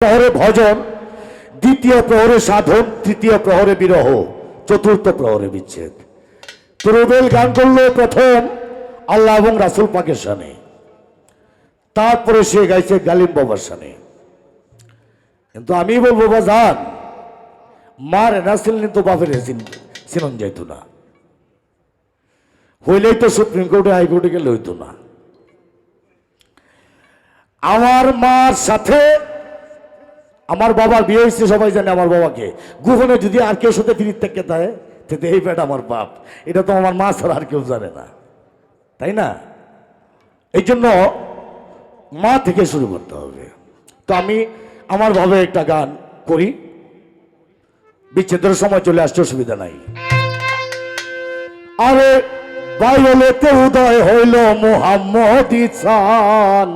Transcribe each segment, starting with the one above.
প্রহরে ভজন, দ্বিতীয় প্রহরে সাধন, তৃতীয় প্রহরে বিরহ, চতুর্থ প্রহরে বিচ্ছেদ। তো রুবেল গান করল প্রথম, আল্লাহ এবং রাসুল পাকের সানে তারপরে সে গাইছে গালিম বাবার সানে কিন্তু আমি বলব, বাজান, মার এনাসিল কিন্তু বাপের সিনন যাইতো না। হইলেই তো সুপ্রিম কোর্টে, হাইকোর্টে গেলে হইতো না। আমার মার সাথে আমার বাবার বিয়ে হয়েছে, সবাই জানে আমার বাবাকে। গুহনে যদি আর কেউ সাথে ফিরিত থেকে দেয় এই বেটা আমার বাপ। এটা তো আমার মা ছাড়া আর কেউ জানে না। তাই না? এই জন্য মা থেকে শুরু করতে হবে। তো আমি আমার ভাবে একটা গান করি। বিচ্ছেদের সময় চলে আসছে, অসুবিধা নাই। আরে বাইরেতে উদয় হইল মোহাম্মদ ইসান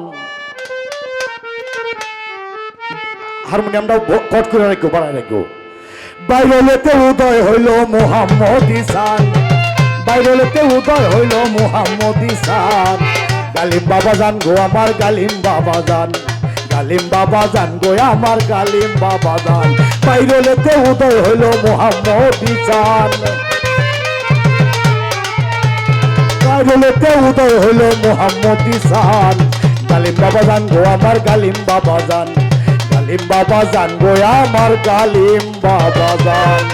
হারমোনিয়ামটা কট করে রাখো বাড়ায় রাখো বাইরেতে উদয় হইল মোহাম্মদ ইসান বাইরেতে উদয় হইল মোহাম্মদ ইসান গালিম বাবা জান গো, আমার গালিম বাবা জান। গালিম বাবা জান গো, আমার গালিম বাবা জান। বাইরেতে উদয় হইল মোহাম্মদ ইসান বাইরেতে উদয় হইল মোহাম্মদ ইসান গালিম বাবা জান গো, আমার গালিম বাবা জান। গালিম বাবা জান গো আমার গালিম বাবা জান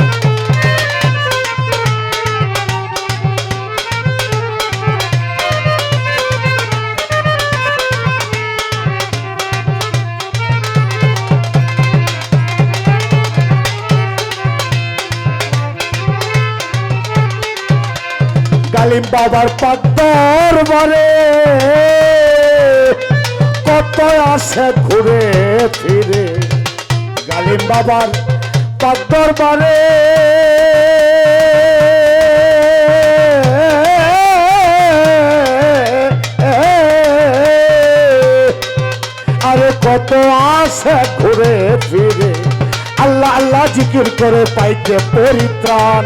গালিম বাবার পাত্তর বারে কত ঘুরে ফিরে। গালিম বাবার পাত্তর বারে। আরে কত আসে ঘুরে ফিরে। আল্লাহ আল্লাহ জিকির করে পাইতে পরিত্রাণ।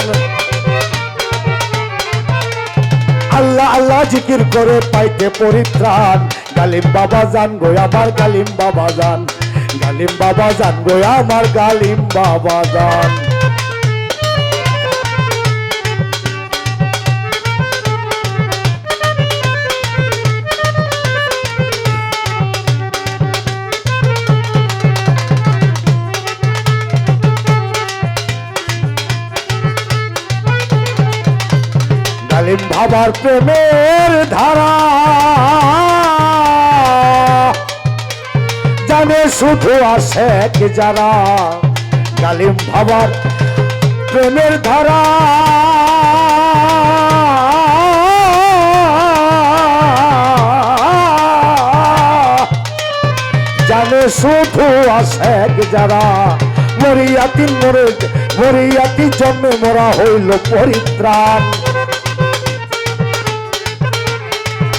আল্লাহ আল্লাহ জিকির করে পাইতে পরিত্রাণ। গালিম বাবা জান গো, আমার গালিম বাবা জান। গালিম বাবা জান গো, আমার গালিম বাবা জান। গালিম বাবার প্রেমের ধারা। শুধু আসে যারা গালিম বাবার প্রেমের ধারা। জানে শুধু আসে যারা, মরিয়াতি মরে, মরিয়াতি জন্মে মরা হইল পরিত্রাণ।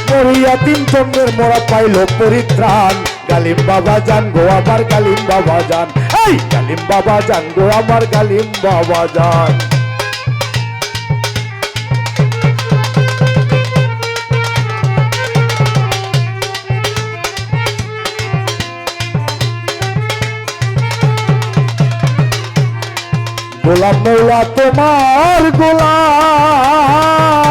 মরিয়া তিন জন্মের মোরা পাইল পরিত্রাণ। গালিম বাবা জান গো আমার গালিম বাবা জান এই গালিম বাবা জান গো আমার গালিম বাবা জান গোলাম মৌলা তোমার গোলাম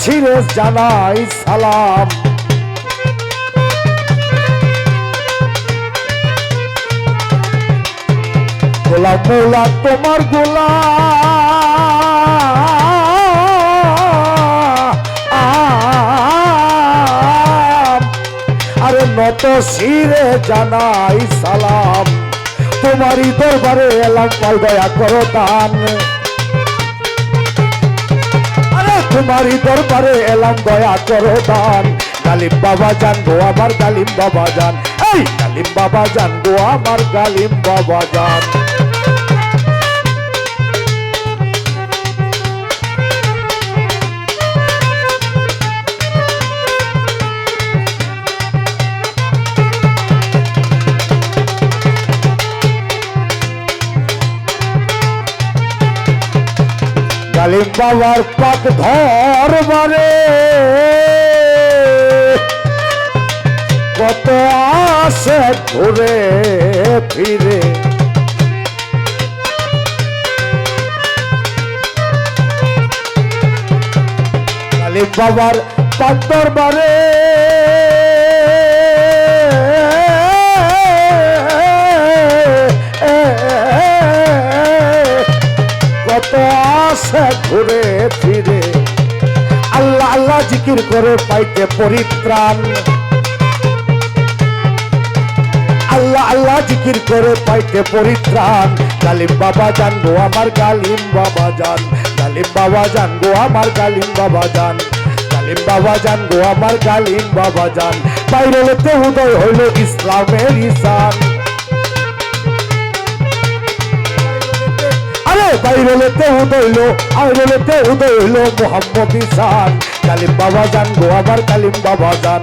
শিরে জানাই সালাম। গোলাম মৌলা তোমার গোলাম আরে নত শিরে জানাই সালাম। তোমারই দরবারে এলাম পাল দয়া করো দান। তোমারই দরবারে এলাম, দয়া করো দান। গালিম বাবা যান গো, আমার গালিম বাবা যান এই গালিম বাবা যান গো, আমার গালিম বাবা জান। গালিম বাবার পাক ধর বারে কত আসে ঘুরে ফিরে। কালী বাবার বারে কত আসে ঘুরে ফিরে। আল্লাহ আল্লাহ জিকির করে পাইতে পরিত্রাণ। আল্লাহ আল্লাহ জিকির করে পাইতে পরিত্রাণ। গালিম বাবা জানব আমার গালিম বাবা জান। গালিম বাবা জানব আমার গালিম বাবা জান। গালিম বাবা জানব আমার গালিম বাবা জান। বাইরেতে উদয় হইল ইসলামের ইসান হইল আইরেতে উদয় হইল মোহাম্মদ ইসান কালিম বাবা জানব আমার গালিম বাবা যান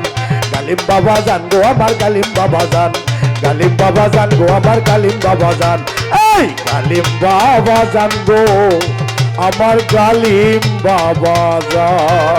কালিম বাবা জানব আমার কালিম বাবা যান কালিম বাবা জানব আমার কালিম বাবা যান এই কালিম বাবা জানব আমার কালিম বাবা জান।